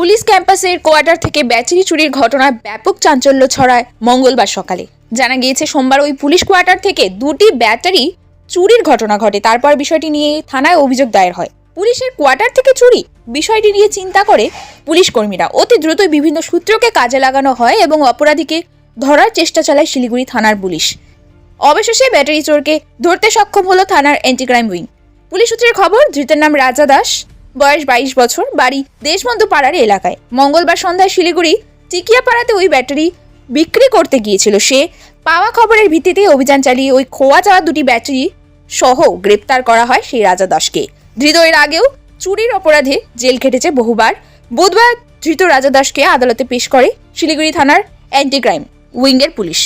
Police ক্যাম্পাসের quarter থেকে battery চুরির ঘটনায় ব্যাপক চাঞ্চল্য ছড়ায় মঙ্গলবার সকালে। জানা গিয়েছে, সোমবার ওই পুলিশ কোয়ার্টার থেকে দুটি ব্যাটারি চুরির ঘটনা ঘটে। তারপর বিষয়টি নিয়ে থানায় অভিযোগ দায়ের হয়। পুলিশের কোয়ার্টার থেকে চুরি বিষয়টি নিয়ে চিন্তা করে পুলিশ কর্মীরা। অতি দ্রুতই বিভিন্ন সূত্রকে কাজে লাগানো হয় এবং অপরাধীকে ধরার চেষ্টা চালায় শিলিগুড়ি থানার পুলিশ। অবশেষে ব্যাটারি চোরকে ধরতে সক্ষম হলো থানার অ্যান্টি ক্রাইম উইং পুলিশ সূত্রের খবর, ধৃতের নাম রাজা দাস। বয়স বাইশ বছর, বাড়ি দেশবন্ধু পাড়ার এলাকায়। মঙ্গলবার সন্ধ্যায় শিলিগুড়ি টিকিয়াপাড়াতে ওই ব্যাটারি বিক্রি করতে গিয়েছিল সে। পাওয়া খবরের ভিত্তিতে অভিযান চালিয়ে ওই খোয়া যাওয়া দুটি ব্যাটারি সহ গ্রেপ্তার করা হয় সেই রাজা দাসকে। ধৃত এর আগেও চুরির অপরাধে জেল খেটেছে বহুবার। বুধবার ধৃত রাজা দাসকে আদালতে পেশ করে শিলিগুড়ি থানার অ্যান্টি ক্রাইম উইংয়ের পুলিশ।